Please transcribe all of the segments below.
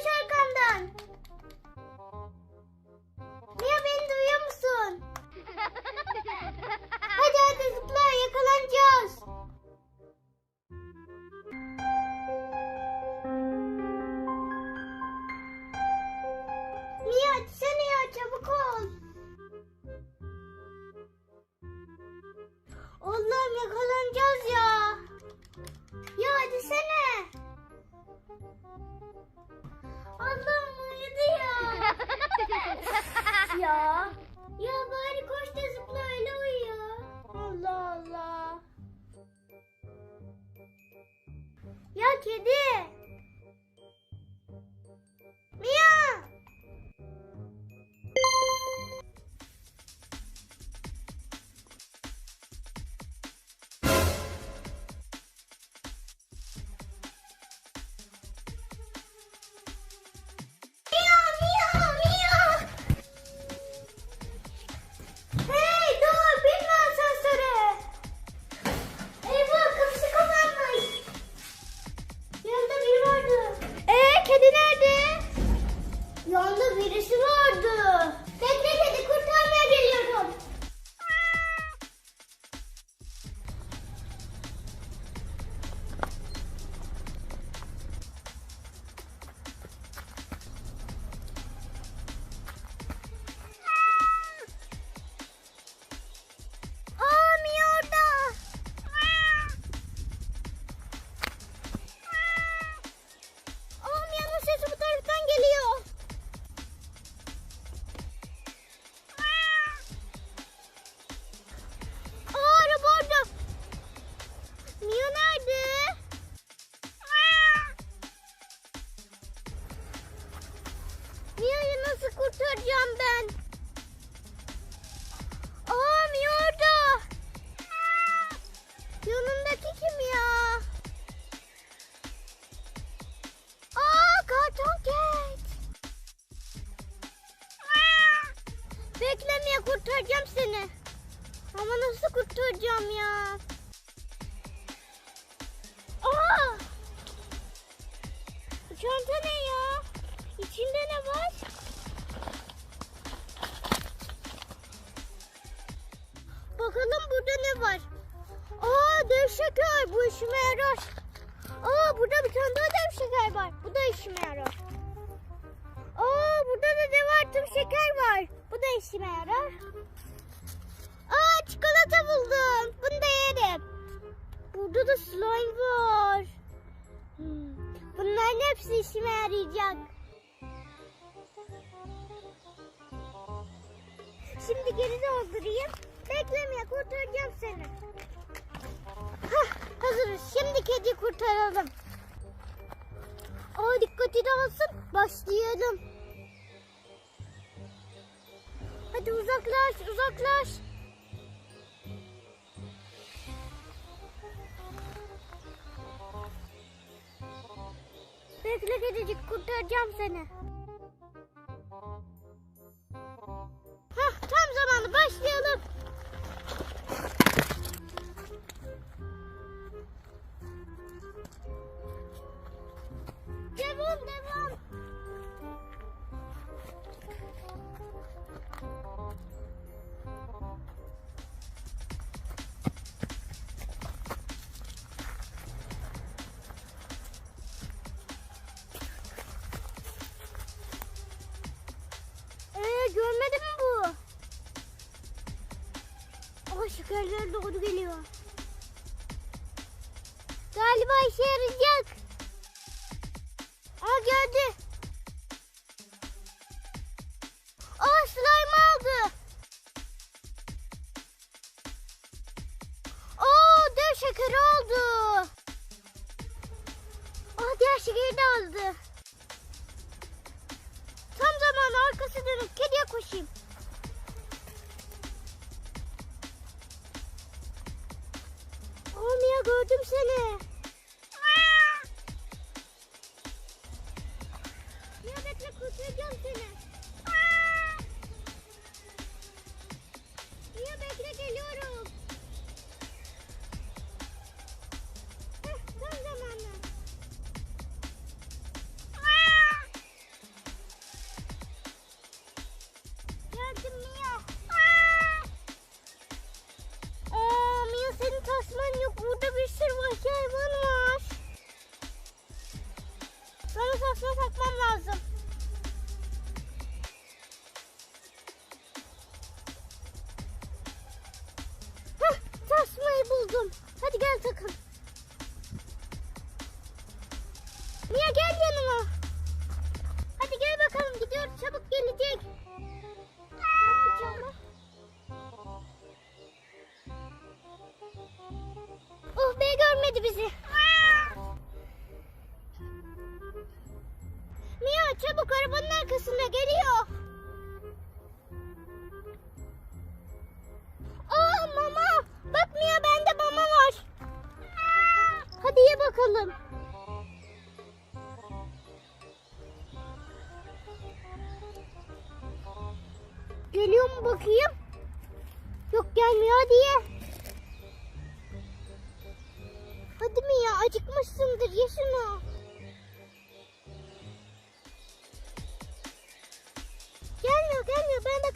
koş arkamdan. Mia beni duyuyor musun? hadi hadi zıpla yakalanacağız. Mia açsana ya çabuk ol. Allah'ım yakalanacağız ya. Ya hadi sene. Ya. Ya bari koş da zıpla öyle uyu. Allah Allah. Ya kedi. Birisi vardı. Kurtaracağım ya? Aa! Çanta ne ya? İçinde ne var? Bakalım burada ne var? Aa dev şeker bu işime yarar. Aa burada bir tane daha dev şeker var. Bu da işime yarar. Aa burada da dev artım şeker var. Bu da işime yarar. Çikolata buldum. Bunu da yerim. Burada da slime var. Hmm, Bunların hepsi işime yarayacak. Şimdi geri doldurayım. Beklemeye kurtaracağım seni. Hah, hazırız. Şimdi kedi kurtaralım. Aa dikkati dağılsın. Başlayalım. Hadi uzaklaş, uzaklaş. Bekle kedicik kurtaracağım seni. Hah tam zamanı başlayalım. Doğru geliyor. Galiba işe yarayacak. Aa geldi. Aa slime aldı. Aa dev şekeri aldı. Aa diğer şekeri de aldı. Tam zamanı arkası dönüp kediye koşayım. Gördüm seni. Bana tasma takmam lazım.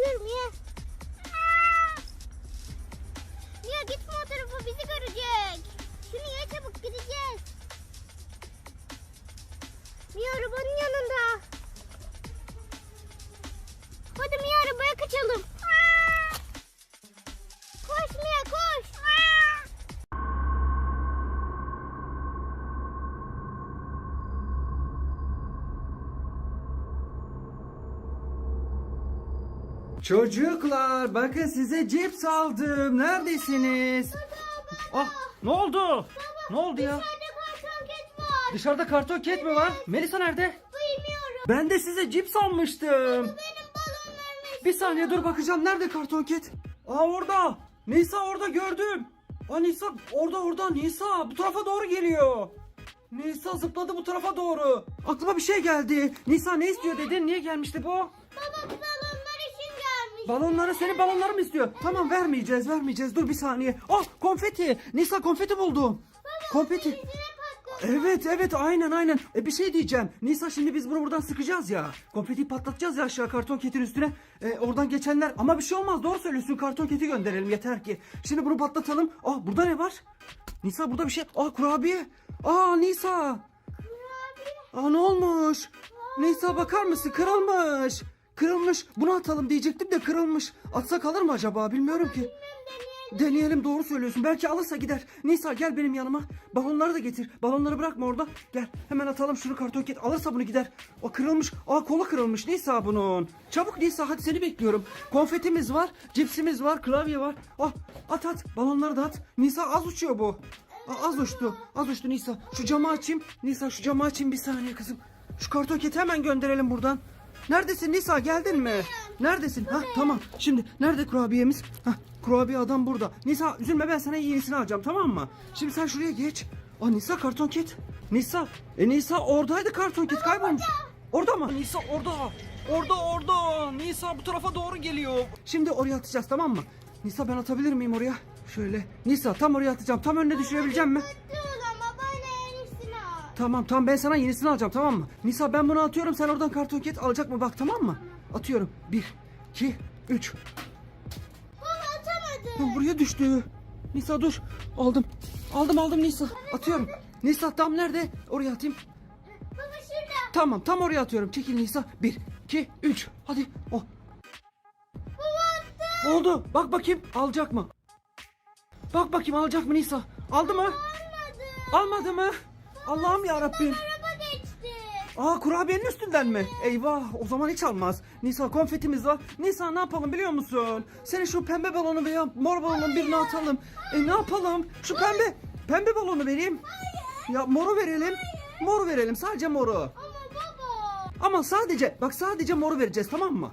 Bakıyorum ye. Mia gitme o tarafa bizi görecek. Şunu ye çabuk gideceğiz. Mia arabanın yanında. Hadi Mia arabaya kaçalım. Çocuklar bakın size cips aldım. Neredesiniz? Ah ne oldu? Ne oldu ya? Dışarıda karton ket var. Dışarıda karton ket mi var? Melisa nerede? Bilmiyorum. Ben de size cips almıştım. Benim balonlarım Bir saniye dur bakacağım. Nerede karton ket? Aa orada. Nisa orada gördüm. Aa Nisa orada orada Nisa bu tarafa doğru geliyor. Nisa zıpladı bu tarafa doğru. Aklıma bir şey geldi. Nisa ne istiyor dedin? Niye gelmişti bu? Baba gelmiş. Balonları senin balonları mı istiyor? Tamam vermeyeceğiz vermeyeceğiz dur bir saniye. Oh konfeti. Nisa konfeti buldum. konfeti. Evet evet aynen aynen. E, bir şey diyeceğim. Nisa şimdi biz bunu buradan sıkacağız ya. Konfeti patlatacağız ya aşağı karton ketin üstüne. E, oradan geçenler ama bir şey olmaz doğru söylüyorsun karton keti gönderelim yeter ki. Şimdi bunu patlatalım. Ah burada ne var? Nisa burada bir şey. Ah kurabiye. Aa Nisa. Aa ne olmuş? Nisa bakar mısın kırılmış. Kırılmış. Bunu atalım diyecektim de kırılmış. Atsak alır mı acaba bilmiyorum ki. Deneyelim doğru söylüyorsun. Belki alırsa gider. Nisa gel benim yanıma. Balonları da getir. Balonları bırakma orada. Gel hemen atalım şunu karton ket. Alırsa bunu gider. O kırılmış. Aa kolu kırılmış Nisa bunun. Çabuk Nisa hadi seni bekliyorum. Konfetimiz var. Cipsimiz var. Klavye var. Ah at at. Balonları da at. Nisa az uçuyor bu. Aa, az uçtu. Az uçtu Nisa. Şu camı açayım. Nisa şu camı açayım bir saniye kızım. Şu karton keti hemen gönderelim buradan. Neredesin Nisa geldin mi? Neredesin? Ha tamam. Şimdi nerede kurabiyemiz? Ha kurabiye adam burada. Nisa üzülme ben sana yenisini alacağım tamam mı? Şimdi sen şuraya geç. Aa Nisa karton ket. Nisa. E Nisa oradaydı karton ket kaybolmuş. Orada mı? Nisa orada. Orada orada. Nisa bu tarafa doğru geliyor. Şimdi oraya atacağız tamam mı? Nisa ben atabilir miyim oraya? Şöyle. Nisa tam oraya atacağım. Tam önüne düşürebileceğim mi? Tamam tamam ben sana yenisini alacağım tamam mı? Nisa ben bunu atıyorum sen oradan karton ket alacak mı bak tamam mı? Atıyorum. Bir, iki, üç. Baba atamadı. Lan buraya düştü. Nisa dur. Aldım. Aldım aldım Nisa. Atıyorum. Nisa tam nerede? Oraya atayım. Baba şurada. Tamam tam oraya atıyorum. Çekil Nisa. Bir, iki, üç. Hadi. Oh. Baba attı. Oldu. Bak bakayım alacak mı? Bak bakayım alacak mı Nisa? Aldı mı? Almadı. Almadı mı? Allah'ım ya Rabbim. Araba geçti. Aa kurabiyenin üstünden mi? Eyvah o zaman hiç almaz. Nisa konfetimiz var. Nisa ne yapalım biliyor musun? Senin şu pembe balonu veya mor balonun birini atalım. E ne yapalım? Şu pembe pembe balonu vereyim. Ya moru verelim. Moru verelim sadece moru. Ama baba. Ama sadece bak sadece moru vereceğiz tamam mı?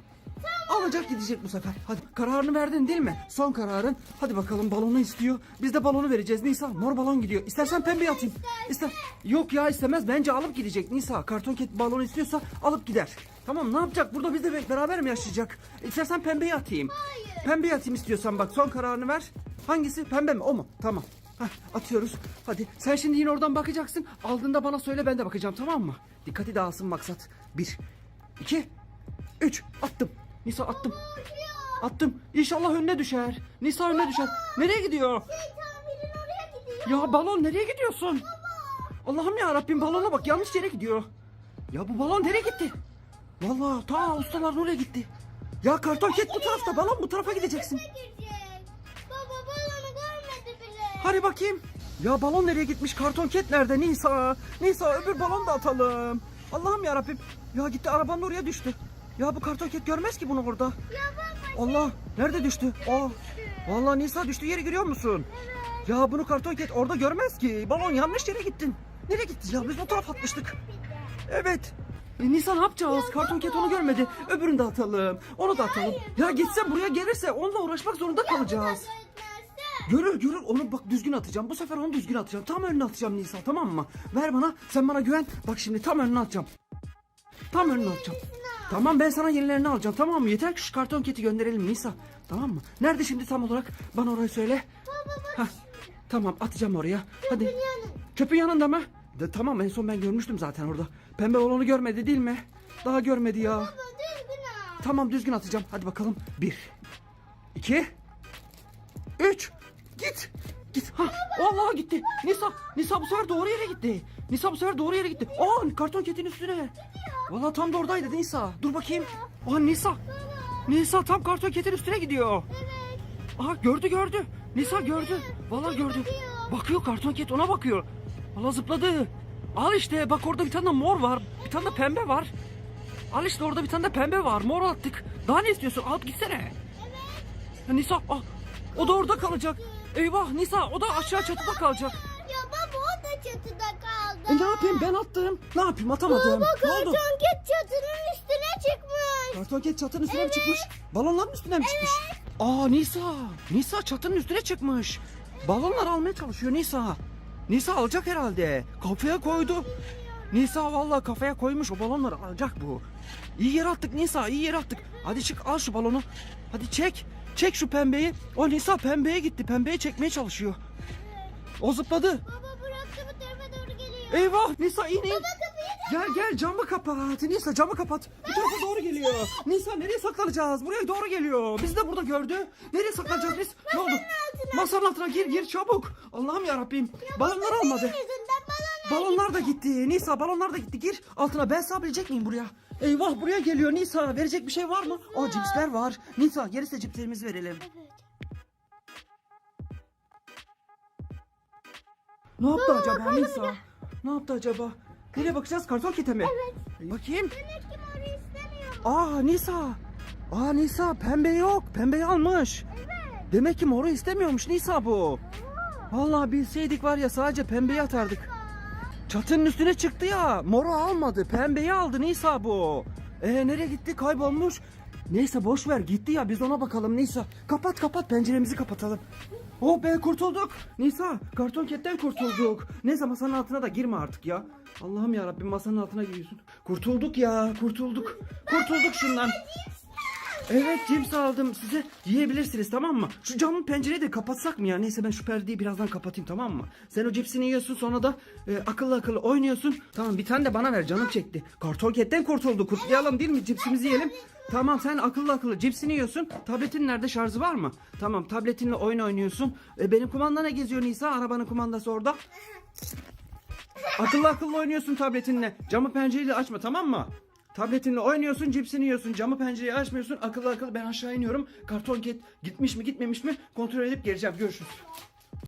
Alacak gidecek bu sefer. Hadi kararını verdin değil mi? Son kararın. Hadi bakalım balonu istiyor. Biz de balonu vereceğiz Nisa. Mor balon gidiyor. İstersen pembe atayım. İster. Yok ya istemez. Bence alıp gidecek Nisa. Karton ket balonu istiyorsa alıp gider. Tamam ne yapacak? Burada biz de be- beraber mi yaşayacak? İstersen pembeyi atayım. Hayır. Pembeyi atayım istiyorsan bak son kararını ver. Hangisi? Pembe mi? O mu? Tamam. Hah, atıyoruz. Hadi sen şimdi yine oradan bakacaksın. Aldığında bana söyle ben de bakacağım tamam mı? Dikkati dağılsın maksat. Bir, iki, üç. Attım. Nisa attım. Attım. İnşallah önüne düşer. Nisa önüne düşer. Nereye gidiyor? Ya balon nereye gidiyorsun? Allah'ım ya Rabbim balona bak yanlış yere gidiyor. Ya bu balon nereye gitti? Vallahi ta ustalar oraya gitti. Ya karton ket bu tarafta balon bu tarafa gideceksin. Baba balonu görmedi bile. Hadi bakayım. Ya balon nereye gitmiş? Karton ket nerede? Nisa. Nisa öbür balon da atalım. Allah'ım ya Rabbim. Ya gitti arabanın oraya düştü. Ya bu karton ket görmez ki bunu burada. Ya baba Allah nerede düştü? Aa, vallahi Nisa düştü yeri görüyor musun? Ya bunu karton ket orada görmez ki. Balon yanlış yere gittin. Nereye gitti ya? Biz o tarafa atmıştık. Evet. E, Nisa ne yapacağız? Karton ket onu görmedi. Öbürünü de atalım. Onu da atalım. Ya gitse buraya gelirse onunla uğraşmak zorunda kalacağız. Öğretmense. Görür görür onu bak düzgün atacağım. Bu sefer onu düzgün atacağım. Tam önüne atacağım Nisa tamam mı? Ver bana sen bana güven. Bak şimdi tam önüne atacağım. Tam önüne atacağım. Tamam ben sana yenilerini alacağım tamam mı? Yeter ki şu karton keti gönderelim Nisa. Tamam mı? Nerede şimdi tam olarak? Bana orayı söyle. Hah, tamam atacağım oraya. Hadi. yanında. Çöpün yanında mı? De, tamam en son ben görmüştüm zaten orada. Pembe balonu görmedi değil mi? Daha görmedi ya. Baba düzgün al. Tamam düzgün atacağım. Hadi bakalım. Bir. iki, Üç. Git. Git. Ha, vallahi gitti. Nisa, Nisa bu sefer doğru yere gitti. Nisa bu sefer doğru yere gitti. Aa karton ketin üstüne. Vallahi tam da oradaydı Nisa. Dur bakayım. Aa Nisa. Nisa tam karton ketin üstüne gidiyor. Evet. Aha gördü gördü. Nisa gördü. Vallahi gördü. Bakıyor karton ket ona bakıyor. Vallahi zıpladı. Al işte bak orada bir tane de mor var. Bir tane de pembe var. Al işte orada bir tane de pembe var. Mor attık. Daha ne istiyorsun? Al gitsene. Ya Nisa ah, o da orada kalacak. Eyvah Nisa o da aşağı çatıda kalacak. Ya baba o da çatıda kaldı. E ne yapayım ben attım. Ne yapayım atamadım. Baba ne oldu? karton ket çatının üstüne çıkmış. Karton ket çatının üstüne mi çıkmış? Balonların üstüne mi çıkmış? Aa Nisa. Nisa çatının üstüne çıkmış. Balonlar almaya çalışıyor Nisa. Nisa alacak herhalde. Kafaya koydu. Nisa vallahi kafaya koymuş o balonları alacak bu. İyi yer attık Nisa iyi yer attık. Hadi çık al şu balonu. Hadi çek. Çek şu pembeyi. O Nisa pembeye gitti. Pembeye çekmeye çalışıyor. O zıpladı. Baba Eyvah Nisa in in. Gel gel camı kapat. Nisa camı kapat. Bu tarafa doğru geliyor. Nisa nereye saklanacağız? Buraya doğru geliyor. Bizi de burada gördü. Nereye saklanacağız biz? Ne oldu? Masanın altına gir gir çabuk. Allah'ım ya Rabbim. Balonları almadı. Balonlar da gitti. Nisa balonlar da gitti. Gir altına. Ben sığabilecek miyim buraya? Eyvah buraya geliyor Nisa. Verecek bir şey var mı? Aa cipsler var. Nisa gerisi cipslerimizi verelim. Ne yaptı acaba Nisa? Ne yaptı acaba? Nereye bakacağız? Karton kete mi? Evet. Bakayım. Demek ki moru istemiyor. Aa Nisa. Aa Nisa pembe yok. Pembeyi almış. Evet. Demek ki moru istemiyormuş Nisa bu. Vallahi bilseydik var ya sadece pembeyi atardık. Çatının üstüne çıktı ya. Moru almadı. Pembeyi aldı Nisa bu. Ee nereye gitti? Kaybolmuş. Neyse boş ver gitti ya biz ona bakalım Nisa. Kapat kapat penceremizi kapatalım. Oh be kurtulduk. Nisa karton ketten kurtulduk. Neyse masanın altına da girme artık ya. Allah'ım ya Rabbim masanın altına giriyorsun. Kurtulduk ya kurtulduk. Kurtulduk şundan. Evet cips aldım size yiyebilirsiniz tamam mı? Şu camın pencereyi de kapatsak mı ya? Neyse ben şu perdeyi birazdan kapatayım tamam mı? Sen o cipsini yiyorsun sonra da e, akıllı akıllı oynuyorsun. Tamam bir tane de bana ver canım çekti. Karton ketten kurtuldu kutlayalım değil mi? Cipsimizi yiyelim. Tamam sen akıllı akıllı cipsini yiyorsun. Tabletin nerede şarjı var mı? Tamam tabletinle oyun oynuyorsun. E, benim kumanda ne geziyor Nisa? Arabanın kumandası orada. Akıllı akıllı oynuyorsun tabletinle. Camı pencereyi de açma tamam mı? Tabletinle oynuyorsun, cipsini yiyorsun, camı pencereyi açmıyorsun. Akıllı akıllı ben aşağı iniyorum. Karton ket gitmiş mi gitmemiş mi kontrol edip geleceğim. Görüşürüz.